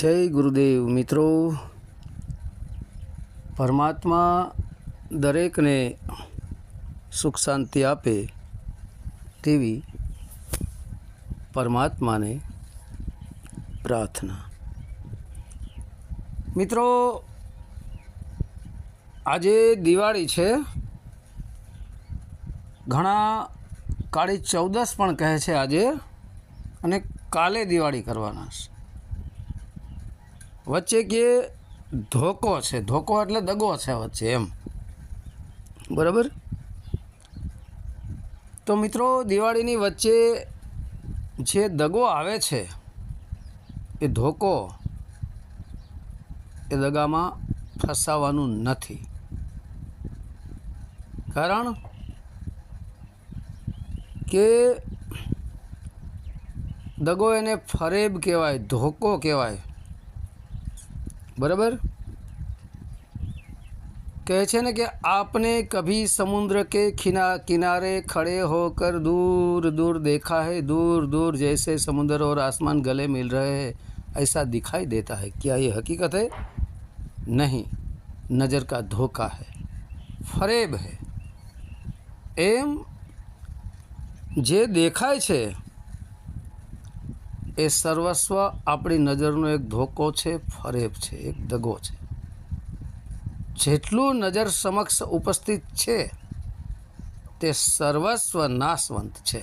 જય ગુરુદેવ મિત્રો. પરમાત્મા દરેકને સુખ શાંતિ આપે તેવી પરમાત્માને પ્રાર્થના. મિત્રો, આજે દિવાળી છે. ઘણા કાળી ચૌદસ પણ કહે છે આજે. અને કાલે દિવાળી કરવાના છે. વચ્ચે કે ધોકો છે? ધોકો એટલે દગો છે વચ્ચે એમ. બરાબર? તો મિત્રો, દિવાળીની વચ્ચે જે દગો આવે છે, એ ધોકો એ દગામાં ફસાવાનું નથી. કારણ કે દગો એને ફરેબ કહેવાય, ધોકો કહેવાય. બરાબર કહે છે ને કે आपने कभी समुद्र के खिना किनारे खड़े होकर दूर दूर देखा है दूर दूर जैसे समुद्र और आसमान गले मिल रहे हैं ऐसा दिखाई देता है क्या ये हकीकत है नहीं नज़र का धोखा है फरेब है એમ જે દેખાય છે એ સર્વસ્વ આપણી નજરનો એક ધોકો છે, ફરેબ છે, એક દગો છે. જેટલું નજર સમક્ષ ઉપસ્થિત છે, તે સર્વસ્વ નાશવંત છે.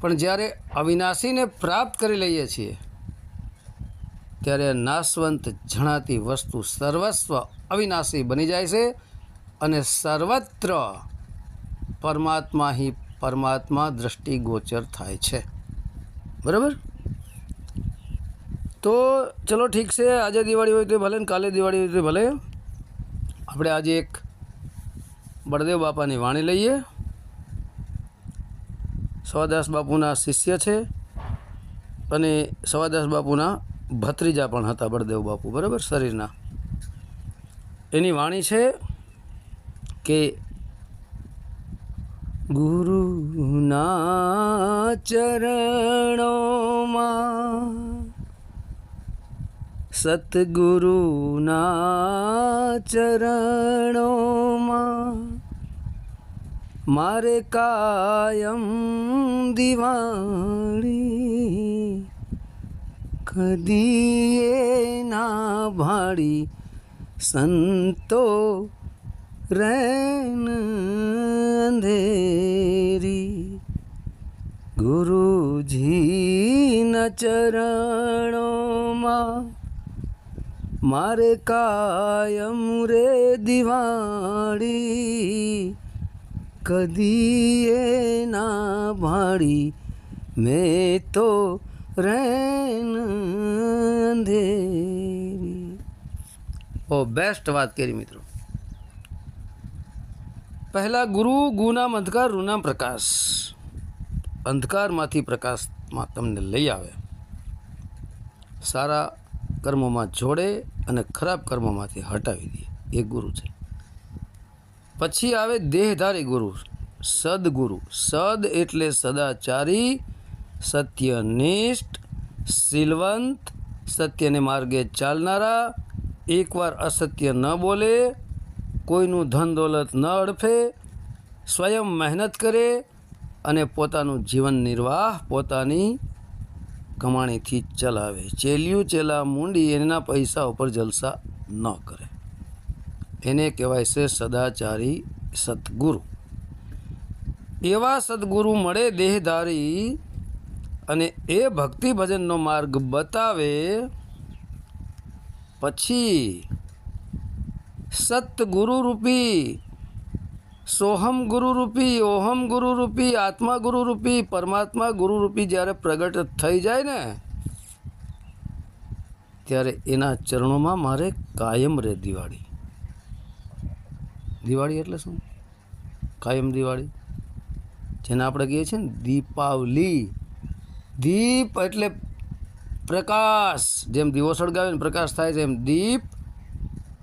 પણ જ્યારે અવિનાશીને પ્રાપ્ત કરી લઈએ છીએ, ત્યારે નાશવંત જણાતી વસ્તુ સર્વસ્વ અવિનાશી બની જાય છે અને સર્વત્ર પરમાત્મા હિ પરમાત્મા દ્રષ્ટિગોચર થાય છે. બરાબર? તો ચલો ઠીક છે, આજે દિવાળી હોય તો ભલે ને કાલે દિવાળી હોય તો ભલે. આપણે આજે એક બળદેવ બાપાની વાણી લઈએ. સવાદાસ બાપુના શિષ્ય છે અને સવાદાસ બાપુના ભત્રીજા પણ હતા બળદેવ બાપુ, બરાબર? શરીરના. એની વાણી છે કે ગુરુના ચરણોમાં સતગુરુના ચરણોમાં મારે કાયમ દિવાળી કદીએ ના ભાડી સંતો રેન અંધેરી ગુરુજીના ચરણોમાં મારે કાયમ રે દિવાળી કદીએ ના ભાડી મેં તો રેન અંધેરી ઓ બેસ્ટ વાત કરી મિત્રો પહેલાં ગુરુ ગુનામ અંધકાર રૂનામ પ્રકાશ. અંધકારમાંથી પ્રકાશમાં તમને લઈ આવે. સારા કર્મોમાં જોડે અને ખરાબ કર્મોમાંથી હટાવી દે. એ ગુરુ છે. પછી આવે દેહધારી ગુરુ. સદગુરુ. સદ એટલે સદાચારી, સત્યનિષ્ઠ, શીલવંત, સત્યને માર્ગે ચાલનારા, એકવાર અસત્ય ન બોલે કોઈનું ધન દોલત ન અડફે, સ્વયં મહેનત કરે અને પોતાનું જીવન નિર્વાહ પોતાની કમાણીથી ચલાવે. ચેલિયું ચેલા મૂંડી એના પૈસા ઉપર જલસા ન કરે. એને કહેવાય છે સદાચારી સદગુરુ. એવા સદગુરુ મળે દેહધારી અને એ ભક્તિ ભજનનો માર્ગ બતાવે. પછી સતગુરુ રૂપી સોહમ ગુરુરૂપી ઓહમ ગુરુરૂપી આત્મા ગુરુરૂપી પરમાત્મા ગુરુરૂપી જ્યારે પ્રગટ થઈ જાય ને, ત્યારે એના ચરણોમાં મારે કાયમ રહે દિવાળી. દિવાળી એટલે શું? કાયમ દિવાળી. જેને આપણે કહીએ છીએ ને દીપાવલી. દીપ એટલે પ્રકાશ. જેમ દીવો સળગાવે ને પ્રકાશ થાય છે, એમ દીપ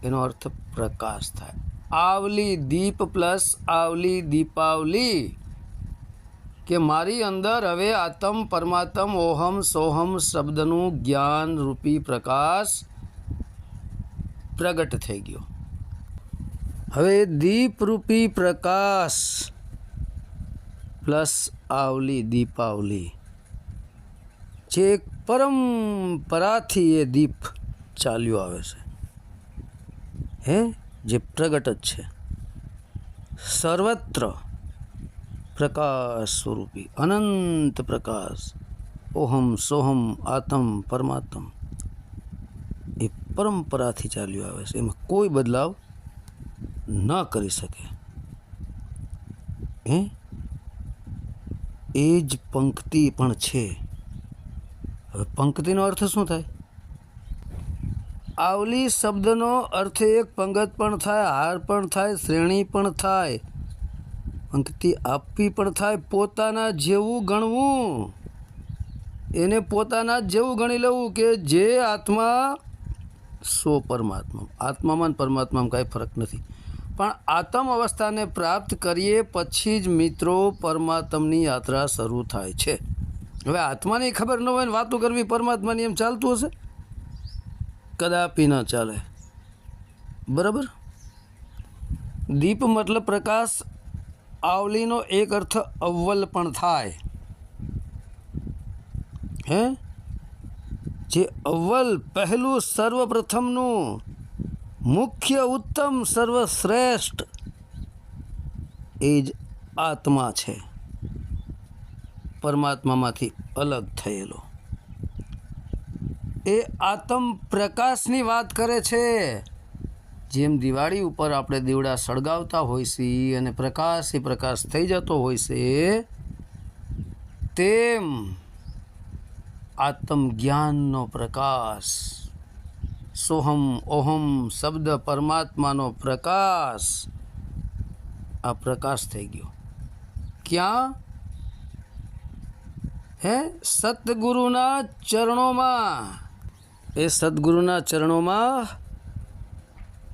એનો અર્થ પ્રકાશ થાય. આવલી દીપ પ્લસ આવલી દીપાવલી, કે મારી અંદર હવે આત્મ, પરમાત્મ, ઓહમ, સોહમ શબ્દનું જ્ઞાન રૂપી પ્રકાશ પ્રગટ થઈ ગયો. હવે દીપરૂપી પ્રકાશ પ્લસ આવલી દીપાવલી, જે એક પરંપરાથી એ દીપ ચાલ્યો આવે છે. હે? જે પ્રગટ જ છે. સર્વત્ર પ્રકાશ સ્વરૂપી, અનંત પ્રકાશ, ઓહમ સોહમ આત્મ પરમાત્મ, એ પરંપરાથી ચાલ્યું આવે છે. એમાં કોઈ બદલાવ ન કરી શકે. હે? એ જ પંક્તિ પણ છે. હવે પંક્તિનો અર્થ શું થાય? આવલી શબ્દનો અર્થ એક પંગત પણ થાય, હાર પણ થાય, શ્રેણી પણ થાય. પંક્તિ આપવી પણ થાય, પોતાના જેવું ગણવું. એને પોતાના જેવું ગણી લેવું કે જે આત્મા સો પરમાત્મા. આત્મામાં પરમાત્મામાં કાંઈ ફરક નથી. પણ આત્મ અવસ્થાને પ્રાપ્ત કરીએ પછી જ મિત્રો પરમાત્માની યાત્રા શરૂ થાય છે. હવે આત્માની ખબર ન હોય ને વાતો કરવી પરમાત્માની એમ ચાલતું હશે? કદાપી ન ચાલે? બરાબર? દીપ મતલબ પ્રકાશ આવલીનો એક અર્થ અવ્વલ પણ થાય. હે? જે અવ્વલ પહેલું સર્વપ્રથમનું, મુખ્ય ઉત્તમ સર્વશ્રેષ્ઠ, એ જ આત્મા છે. પરમાત્મામાંથી અલગ થયેલો. એ આત્મ પ્રકાશની વાત કરે છે. જેમ દિવાળી ઉપર આપણે દીવડા સળગાવતા હોય છે અને પ્રકાશ એ પ્રકાશ થઈ જતો હોય છે, તેમ આત્મ જ્ઞાનનો પ્રકાશ, સોહમ ઓહમ શબ્દ પરમાત્માનો પ્રકાશ, આ પ્રકાશ થઈ ગયો. ક્યાં? હે સતગુરુના ચરણોમાં. એ સદગુરુના ચરણોમાં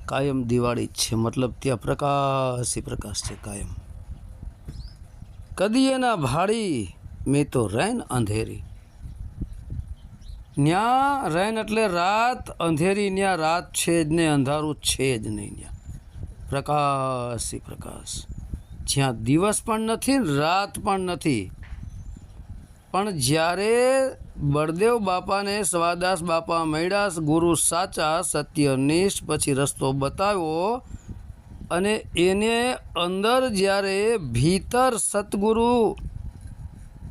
કાયમ દિવાળી છે. મતલબ ત્યાં પ્રકાશ પ્રકાશ છે કાયમ. કદી એના ભાડી મેં તો રૈન અંધેરી. ન્યા રૈન એટલે રાત, અંધેરી ન્યા રાત છે જ ને અંધારું છે જ નહીં ન્યા. પ્રકાશ પ્રકાશ. જ્યાં દિવસ પણ નથી રાત પણ નથી પણ જ્યારે બળદેવ બાપાને સ્વાદાસ બાપા મળ્યા ગુરુ સાચા સત્યનિષ્ઠ પછી રસ્તો બતાવ્યો અને એને અંદર જ્યારે ભીતર સતગુરુ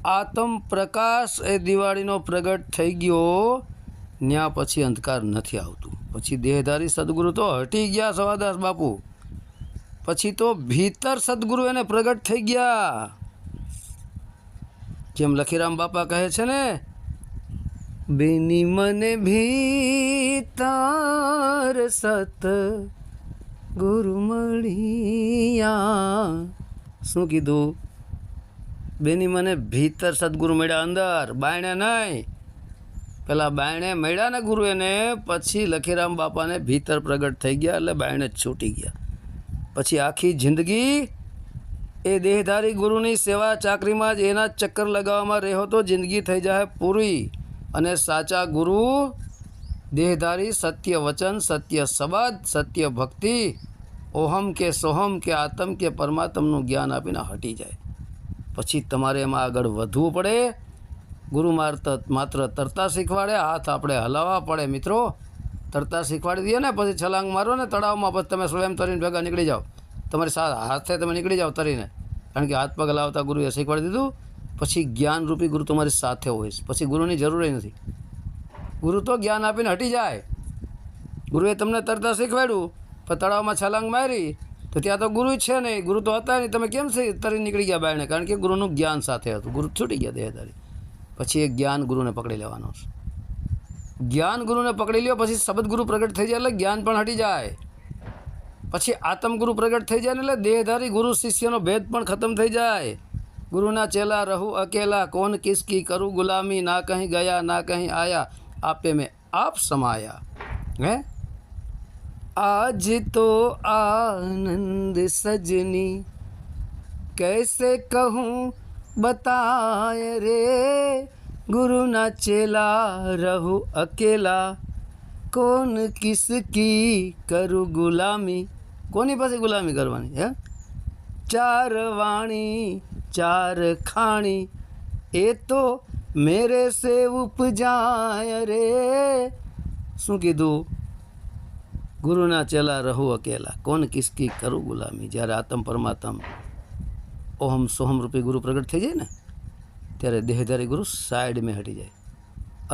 આત્મ પ્રકાશ એ દિવાળીનો પ્રગટ થઈ ગયો ત્યાં પછી અંધકાર નથી આવતું. પછી દેહધારી સદગુરુ તો હટી ગયા સવાદાસ બાપુ. પછી તો ભીતર સદગુરુ એને પ્રગટ થઈ ગયા. જેમ લખીરામ બાપા કહે છે ને બેની મને ભીતાર સત ગુરુ મળિયા. શું કીધું? બેની મને ભીતર સદગુરુ મળ્યા અંદર, બાયણે નહીં. પેલા બાયણે મળ્યા ને ગુરુ એને પછી લખીરામ બાપાને ભીતર પ્રગટ થઈ ગયા એટલે બાયણે છૂટી ગયા. પછી આખી જિંદગી એ દેહધારી ગુરુની સેવા ચાકરીમાં જ એના ચક્કર લગાવવામાં રહ્યો તો જિંદગી થઈ જાય પૂરી. અને સાચા ગુરુ, દેહધારી, સત્ય વચન, સત્ય સબાદ, સત્ય ભક્તિ, ઓહમ કે સોહમ કે આતમ કે પરમાત્મનું જ્ઞાન આપીને હટી જાય. પછી તમારે એમાં આગળ વધવું પડે. ગુરુ માત્ર તરતા શીખવાડે, હાથ આપણે હલાવવા પડે મિત્રો. તરતા શીખવાડી દઈએ ને, પછી છલાંગ મારો ને, તળાવમાં પછી તમે સ્વયં તરીને ભેગા નીકળી જાઓ. તમારી સાથે હાથે તમે નીકળી જાઓ તરીને. કારણ કે હાથ પગ લાવતા ગુરુએ શીખવાડી દીધું, પછી જ્ઞાનરૂપી ગુરુ તમારી સાથે હોય છે. પછી ગુરુની જરૂર નથી. ગુરુ તો જ્ઞાન આપીને હટી જાય. ગુરુએ તમને તરતા શીખવાડ્યું, પણ તળાવમાં છલાંગ મારી, તો ત્યાં તો ગુરુ છે નહીં. ગુરુ તો હતા નહીં. તમે કેમ તરી નીકળી ગયા બાયણે? કારણ કે ગુરુનું જ્ઞાન સાથે હતું. ગુરુ છૂટી ગયા દેહધારી. પછી એ જ્ઞાન ગુરુને પકડી લેવાનો છે. જ્ઞાન ગુરુને પકડી લ્યો, પછી શબ્દ ગુરુ પ્રગટ થઈ જાય એટલે જ્ઞાન પણ હટી જાય. પછી આત્મગુરુ પ્રગટ થઈ જાય ને એટલે દેહધારી ગુરુ શિષ્યનો ભેદ પણ ખતમ થઈ જાય. ગુરુના ચેલા રહુ અકેલા કોન કિસકી કરું ગુલામી? ના કહી ગયા, ના કહી આયા, આપે મેં આપ સમાયા. હે? આજ તો આનંદ સજની, કૈસે કહું બતાય રે? ગુરુના ચેલા રહુ અકેલા કોન કિસકી કરું ગુલામી? કોની પાસે ગુલામી કરવાની, હે? ચાર વાણી, ચાર ખાણી, એ તો મેરે સે ઉપજાય રે. શું કીધું? ગુરુના ચેલા રહું અકેલા. કોણ કિસકી કરું ગુલામી? જ્યારે આત્મ પરમાત્મ ઓહમ સોહમ રૂપી ગુરુ પ્રગટ થઈ જાય ને, ત્યારે દેહધારી ગુરુ સાઈડ મેં હટી જાય.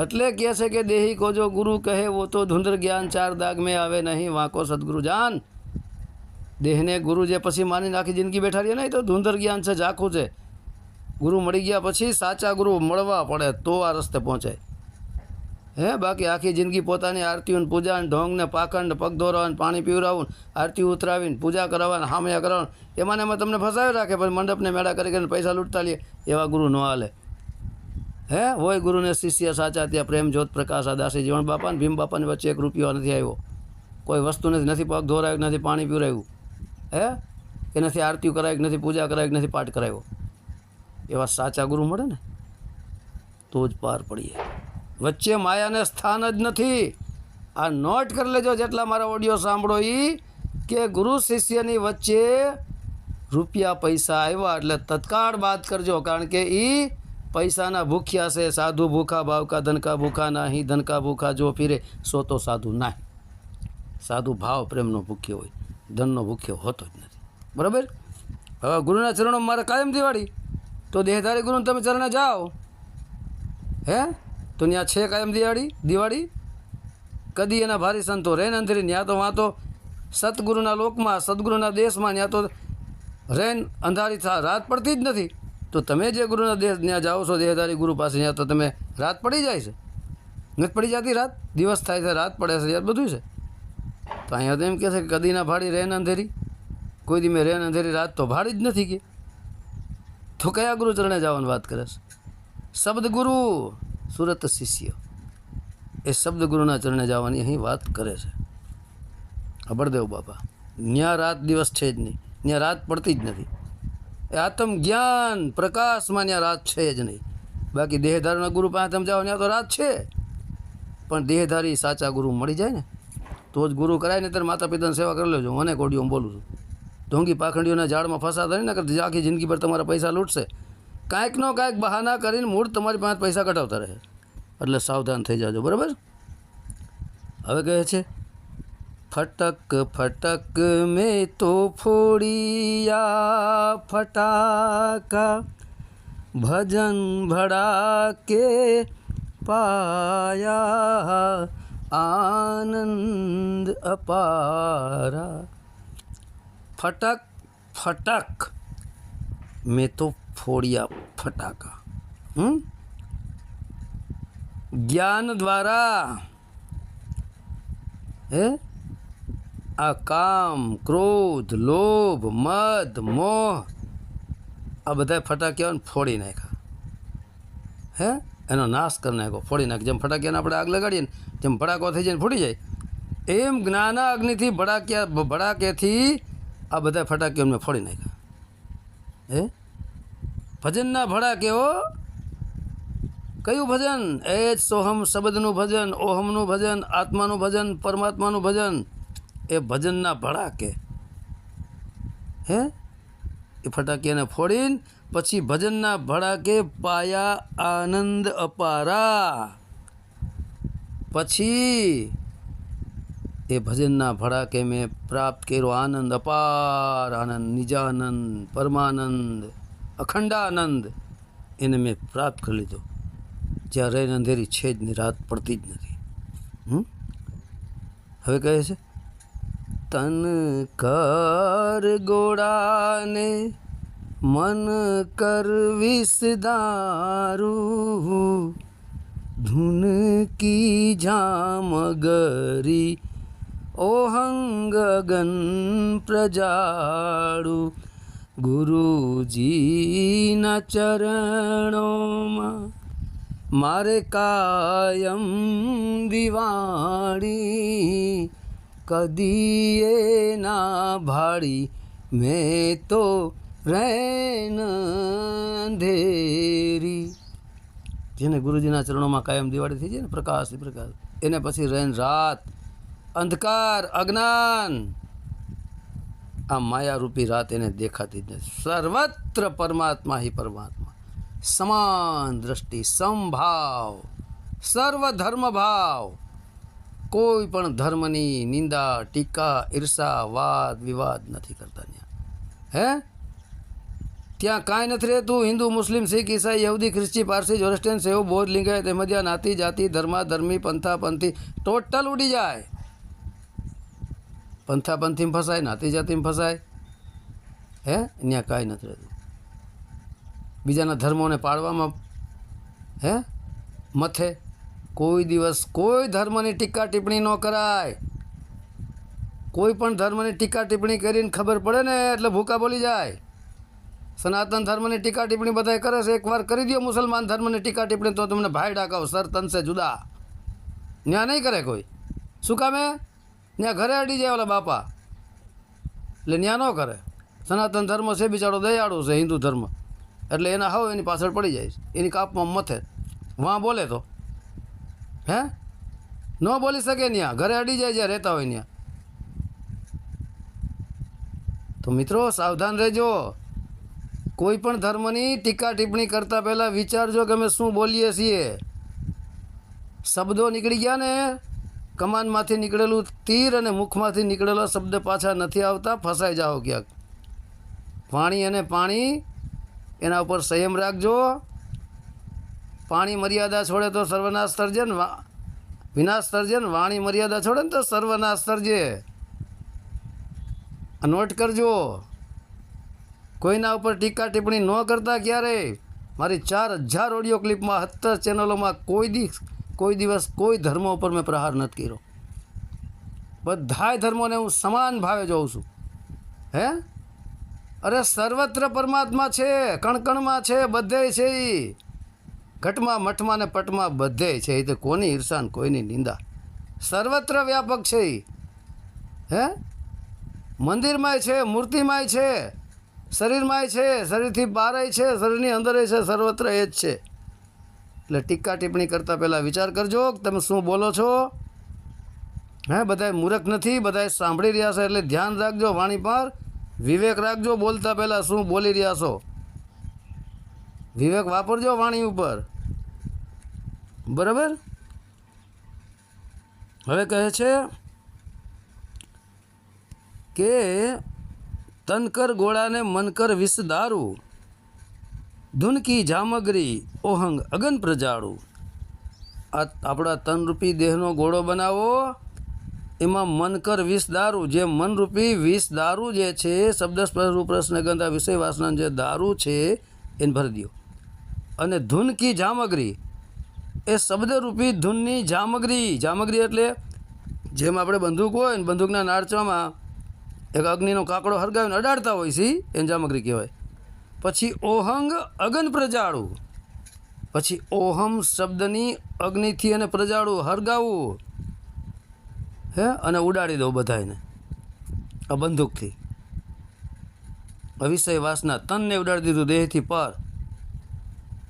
એટલે કહે છે કે દેહી કો જો ગુરુ કહે वो तो ધુંધર જ્ઞાન ચાર દાગ મેં આવે નહીં, વાંકો સદગુરુ જાન. દેહને ગુરુ જે પછી માની આખી જિંદગી બેઠા રહીએ ને તો ધુંધર જ્ઞાન છે, ઝાખું છે. ગુરુ મળી ગયા પછી સાચા ગુરુ મળવા પડે તો આ રસ્તે પહોંચાય. હે, બાકી આખી જિંદગી પોતાની આરતીઓને પૂજાને પૂજા ને પાખંડ પગ દોરાવવાનું પાણી પીવરાવું ને આરતી ઉતરાવીને પૂજા કરાવવાને, હામયા કરાવવાનું એમાં એમાં તમને ફસાવી રાખે પછી મંડપને મેળા કરી કરીને પૈસા લૂંટતા લે એવા ગુરુ ન હાલે. હે, હોય ગુરુને શિષ્ય સાચા ત્યાં પ્રેમ, જ્યોત, પ્રકાશ, આ દાસી જીવન ને ભીમ બાપાની વચ્ચે એક રૂપિયો નથી આવ્યો. કોઈ વસ્તુ નથી નથી પગ ધોરાયું નથી, પાણી પીવરાયું હે? કે નથી આરતી કરાવી નથી પૂજા કરાવી નથી પાઠ કરાવ્યો એવા સાચા ગુરુ મળે ને, તો જ પાર પડીએ. વચ્ચે માયાને સ્થાન જ નથી. આ નોટ કરી લેજો જેટલા મારા ઓડિયો સાંભળો એ કે ગુરુ શિષ્યની વચ્ચે રૂપિયા પૈસા આવ્યા એટલે તત્કાળ બાદ કરજો, કારણ કે એ પૈસાના ભૂખ્યા છે. સાધુ ભૂખા ભાવકા ધનકા ભૂખા નાહી, ધનકા ભૂખા જો ફીરે, સો તો સાધુ નાહી. સાધુ ભાવ પ્રેમનો ભૂખ્યો હોય. ધનનો ભૂખ્યો હોતો જ નથી. બરાબર? હવે ગુરુના ચરણો મારે કાયમ દિવાળી. તો દેહધારી ગુરુ તમે ચરણે જાઓ. હે? તો ત્યાં છે કાયમ દિવાળી દિવાળી? કદી એના ભારી સંતો રેન અંધરી ત્યાં તો વાં તો સતગુરુના લોકમાં, સદગુરુના દેશમાં ત્યાં તો રેન અંધારી થા, રાત પડતી જ નથી. તો તમે જે ગુરુના દેશ ત્યાં જાઓ છો, દેહધારી ગુરુ પાસે ત્યાં તો તમે રાત પડી જાય છે. નથી પડી જતી રાત? દિવસ થાય છે, રાત પડે છે, યાર, બધું છે. તો અહીંયા તો એમ કહે છે કે કદીના ભાડી રેન અંધેરી? કોઈ દી મેં રેન અંધેરી રાત તો ભાડી જ નથી કે. તો કયા ગુરુ ચરણે જવાની વાત કરે છે? શબ્દ ગુરુ સુરત શિષ્ય. એ શબ્દ ગુરુના ચરણે જવાની અહીં વાત કરે છે. અબળદેવ બાપા, ન્યા રાત દિવસ છે જ નહીં ત્યાં રાત પડતી જ નથી. એ આત્મ જ્ઞાન, પ્રકાશમાં ત્યાં રાત છે જ નહીં. બાકી દેહધારીના ગુરુ પાસે તમે જાઓ ત્યાં તો રાત છે. પણ દેહધારી સાચા ગુરુ મળી જાય ને? તો જ ગુરુ કરાય ને ત્યારે માતા પિતાની સેવા કરી લેજો. મને કોડિયો બોલું છું. ઢોંગી પાખંડીઓના ઝાડમાં ફસાતા નહીં ને કે આખી જિંદગી પર તમારા પૈસા લૂંટશે. કાંઈક નો કાંઈક બહાના કરીને મૂળ તમારી પાસે પૈસા કઢાવતા રહે. એટલે સાવધાન થઈ જાજો, બરાબર? હવે કહે છે, ફટક ફટક મેં તો ફોડિયા ફટાકા, ભજન ભડાકે પાયા આનંદ અપારા. ફટક ફટક. મેં તો ફોડિયા ફટાકા. જ્ઞાન દ્વારા. હે? આ કામ, ક્રોધ, લોભ, મદ, મોહ, આ બધા ફટાકિયાઓને ફોડી નાખ્યા. હે? એનો નાશ કરી નાખ્યો, ફોડી નાખ જેમ ફટાકિયાને આપણે આગ લગાડીએ ને જેમ ભડાકો થઈ જાય ફૂટી જાય, એમ જ્ઞાન અગ્નિથી ભડાક્યા, ભડાકેથી આ બધા ફટાકીઓ એમને ફોડી નાખ્યા. હે? ભજનના ભડાકે હો કયું ભજન? એ જ સોહમ શબ્દનું ભજન, ઓહમનું ભજન, આત્માનું ભજન, પરમાત્માનું ભજન. એ ભજનના ભડાકે. હે? એ ફટાકિયાને ફોડીને પછી ભજનના ભડાકે પાયા આનંદ અપારા. પછી એ ભજનના ભડાકે મેં પ્રાપ્ત કર્યો આનંદ, અપાર આનંદ, નિજાનંદ, પરમાનંદ, અખંડાનંદ. એને મેં પ્રાપ્ત કરી લીધો. જ્યાં રહીને અંધેરી છે જ નહીં, રાત પડતી જ નથી? હવે કહે છે, તન કર ગોળાને, મન કર વિસદારું ધૂન કી જામગરી ઓહંગગન પ્રજાળુ ગુરુજીના ચરણોમાં મારે કાયમ દિવાળી કદીએ ના ભાડી મેં તો રૈન અંધેરી જેને ગુરુજીના ચરણોમાં કાયમ દિવાળી થઈ જાય ને પ્રકાશ પ્રકાશ. એને પછી રહેન રાત. અંધકાર, અજ્ઞાન. આ માયારૂપી રાત એને દેખાતી જ નથી. સર્વત્ર પરમાત્મા હિ પરમાત્મા. સમાન દ્રષ્ટિ, સમભાવ સર્વ ધર્મ ભાવ કોઈ પણ ધર્મની નિંદા, ટીકા, ઈર્ષા, વાદ, વિવાદ નથી કરતા ત્યાં હે? ત્યાં કાંઈ નથી રહેતું. હિન્દુ, મુસ્લિમ, શીખ, ઈસાઈ, યહૂદી, ખ્રિસ્તી, પારસી જોરસ્ટેન સેવો, બૌદ્ધ, લિંગાયત તેમજ નાતી, જાતિ, ધર્મા ધર્મી પંથા, પંથી, ટોટલ ઉડી જાય. પંથા, પંથીમાં ફસાય, નાતી, જાતિમાં ફસાય. હે? ત્યાં કાંઈ નથી રહેતું. બીજાના ધર્મોને પાળવામાં, હે? મથે કોઈ દિવસ કોઈ ધર્મની ટીકા ટિપ્પણી ન કરાય. કોઈ પણ ધર્મની ટીકા ટિપ્પણી કરીને ખબર પડે ને એટલે ભૂકા બોલી જાય. સનાતન ધર્મની ટીકા ટિપ્પણી બધા કરે છે. એકવાર કરી દો મુસલમાન ધર્મની ટીકા ટિપ્પણી, તો તમને ભાઈ ડાકાવ સર તનસે જુદા. ત્યાં નહીં કરે કોઈ. શું કામે ત્યાં ઘરે અડી જાય ઓલા બાપા. એટલે ત્યાં ન કરે. સનાતન ધર્મ છે, બિચારો દયાળુ છે, હિન્દુ ધર્મ. એટલે એના હાવ એની પાછળ પડી જાય એની કાપમાં મથે. વાં બોલે તો. હે? ન બોલી શકે ત્યાં ઘરે અડી જાય જ્યાં રહેતા હોય ત્યાં તો મિત્રો, સાવધાન રહેજો. કોઈ પણ ધર્મની ટીકા ટિપ્પણી કરતાં પહેલાં વિચારજો કે અમે શું બોલીએ છીએ. શબ્દો નીકળી ગયા ને? કમાનમાંથી નીકળેલું તીર અને મુખમાંથી નીકળેલા શબ્દ પાછા નથી આવતા, ફસાઈ જાઓ ક્યાંક. પાણી અને પાણી એના ઉપર સંયમ રાખજો. પાણી મર્યાદા છોડે તો સર્વનાશ સર્જન વિનાશ સર્જન, વાણી મર્યાદા છોડે ને તો સર્વનાશ સર્જે. નોટ કરજો. કોઈના ઉપર ટીકા ટિપ્પણી ન કરતા ક્યારેય મારી ચાર હજાર ઓડિયો ક્લિપમાં સત્તર ચેનલોમાં કોઈ દિવસ કોઈ દિવસ કોઈ ધર્મ ઉપર મેં પ્રહાર નથી કર્યો. બધાય ધર્મોને હું સમાન ભાવે જોઉં છું. હે? અરે સર્વત્ર પરમાત્મા છે, કણકણમાં છે, બધે છે ઈ. ઘટમાં, મઠમાં ને પટમાં બધે છે એ તો કોની ઈર્ષાન કોઈની નિંદા? સર્વત્ર વ્યાપક છે ઈ. હે? મંદિરમાંય છે, મૂર્તિમાંય છે. શરીરમાંય છે, શરીરથી બહારય છે, શરીરની અંદરય છે, સર્વત્ર એ જ છે. એટલે ટીકા ટિપ્પણી કરતાં પહેલાં વિચાર કરજો કે તમે શું બોલો છો? હે, બધાય મૂર્ખ નથી, બધાય સાંભળી રહ્યા છે, એટલે ધ્યાન રાખજો વાણી પર. વિવેક રાખજો બોલતા પહેલાં શું બોલી રહ્યા છો. વિવેક વાપરજો વાણી ઉપર. બરાબર? હવે કહે છે કે તનકર ગોળાને મનકર દારૂ. ધૂનકી જામગરી, ઓહંગ અગન પ્રજાળું. આ આપણા તનરૂપી દેહનો ગોળો બનાવો. એમાં મનકર વિષ દારૂ, જે મનરૂપી વિષ દારૂ જે છે શબ્દ સ્પર્શ પ્રશ્ન ગંધા વિષય વાસના જે દારૂ છે, એને ભરી દો. અને ધૂનકી જામગરી, એ શબ્દરૂપી ધૂનની જામગરી. જામગરી એટલે જેમ આપણે બંદૂક હોય ને બંદૂકના નાળચામાં એક અગ્નિનો કાકડો હરગાવીને અડાડતા હોય છે, એને જામગરી કહેવાય. પછી ઓહંગ અગન પ્રજાળું. પછી ઓહમ શબ્દની અગ્નિથી અને પ્રજાળું હરગાવવું. હે? અને ઉડાડી દો બધાને આ બંદૂકથી. અવિષય વાસના તનને ઉડાડી દીધું દેહથી પર.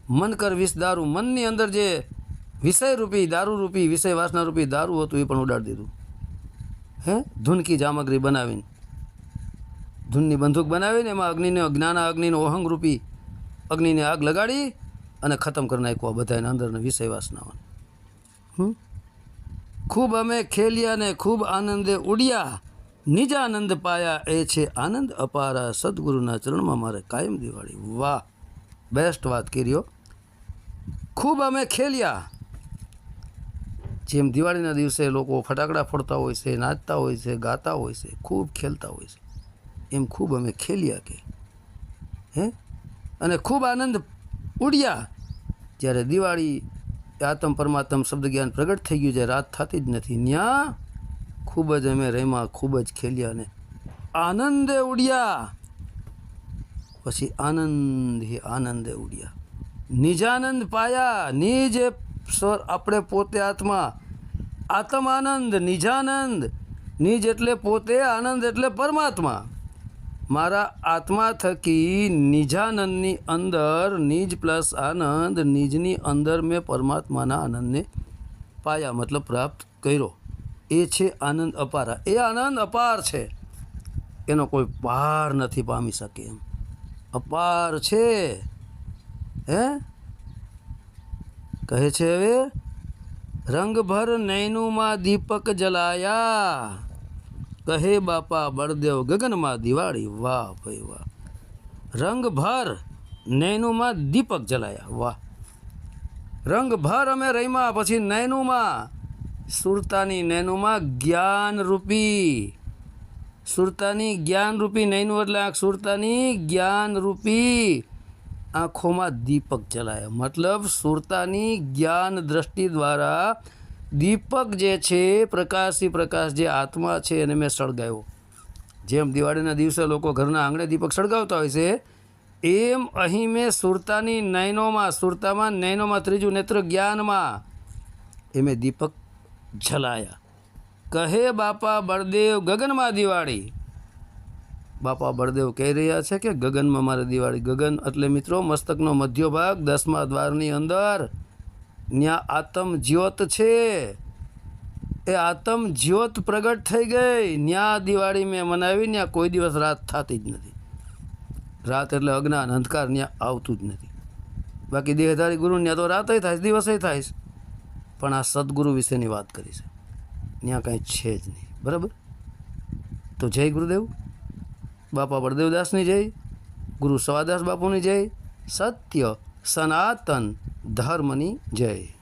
મન કર વિષ દારૂ મનની અંદર જે વિષય રૂપી દારૂ વિષય વાસના રૂપી દારૂ હતું એ પણ ઉડાડી દીધું. હે? ધૂનકી જામગ્રી બનાવીને. ધૂનની બંદૂક બનાવીને એમાં અગ્નિને જ્ઞાન અગ્નિનો ઓહંગરૂપી અગ્નિને આગ લગાડી અને ખતમ કરી નાખ્યો બધાને અંદરના વિષય વાસનાઓને. ખૂબ અમે ખેલ્યા ને ખૂબ આનંદે ઉડ્યા. નિજાનંદ પાયા એ છે આનંદ અપારા સદગુરુના ચરણમાં મારે કાયમ દિવાળી. વાહ! બેસ્ટ વાત કર્યો ખૂબ અમે ખેલ્યા. જેમ દિવાળીના દિવસે લોકો ફટાકડા ફોડતા હોય છે, નાચતા હોય છે, ગાતા હોય છે, ખૂબ ખેલતા હોય છે. એમ ખૂબ અમે ખેલ્યા કે. હે? અને ખૂબ આનંદ ઉડ્યા જ્યારે દિવાળી આતમ પરમાત્મ શબ્દ જ્ઞાન પ્રગટ થઈ ગયું છે. રાત થતી જ નથી. ત્યાં ખૂબ જ અમે રેમાં ખૂબ જ ખેલ્યા ને આનંદે ઉડ્યા. પછી આનંદ હે આનંદે ઉડ્યા. નિજાનંદ પાયા. નિજ એ સ્વર આપણે પોતે આત્મા. આત્મ આનંદ નિજાનંદ નિજ એટલે પોતે, આનંદ એટલે પરમાત્મા. મારા આત્મા થકી નિજાનંદની અંદર નિજ પ્લસ આનંદ, નિજની અંદર મેં પરમાત્માના આનંદને પાયા, મતલબ પ્રાપ્ત કર્યો. એ છે આનંદ અપારા. એ આનંદ અપાર છે. એનો કોઈ પાર નથી પામી શકે એમ. અપાર છે. હે? કહે છે હવે, રંગભર નૈનુમાં દીપક જલાયા. કહે બાપા, બળદેવ ગગનમાં દિવાળી, વાહ ભાઈ વાહ. રંગભર નૈનુમાં દીપક જલાયા, વાહ. રંગભર અમે રહીમાં પછી નૈનુમાં, સુરતાની નૈનુમાં જ્ઞાનરૂપી સુરતાની જ્ઞાનરૂપી નૈનું એટલે આંખ સુરતાની જ્ઞાનરૂપી આંખોમાં દીપક જલાયા. મતલબ સુરતાની જ્ઞાન દ્રષ્ટિ દ્વારા દીપક જે છે પ્રકાશથી પ્રકાશ જે આત્મા છે એને મેં સળગાવ્યો. જેમ દિવાળીના દિવસે લોકો ઘરના આંગણે દીપક સળગાવતા હોય છે, એમ અહીં મેં સુરતાની નયનોમાં, સુરતામાં નયનોમાં, ત્રીજું નેત્ર જ્ઞાનમાં, એ મેં દીપક જલાયા કહે બાપા બળદેવ ગગનમાં દિવાળી. બાપા બળદેવ કહી રહ્યા છે કે ગગનમાં મારે દિવાળી. ગગન એટલે મિત્રો મસ્તકનો મધ્ય ભાગ દસમા દ્વારની અંદર ત્યાં આત્મ જ્યોત છે. એ આત્મ જ્યોત પ્રગટ થઈ ગઈ. ત્યાં દિવાળી મેં મનાવી ત્યાં કોઈ દિવસ રાત થતી જ નથી. રાત એટલે અજ્ઞાન, અંધકાર ત્યાં આવતું જ નથી. બાકી દેહધારી ગુરુ ત્યાં તો રાતે થાય દિવસે થાય પણ આ સદગુરુ વિશેની વાત કરી છે. ત્યાં કાંઈ છે જ નહીં. બરાબર? તો જય ગુરુદેવ. બાપા બળદેવદાસની જય. ગુરુ સવાદાસ બાપુની જય. સત્ય સનાતન ધર્મની જય.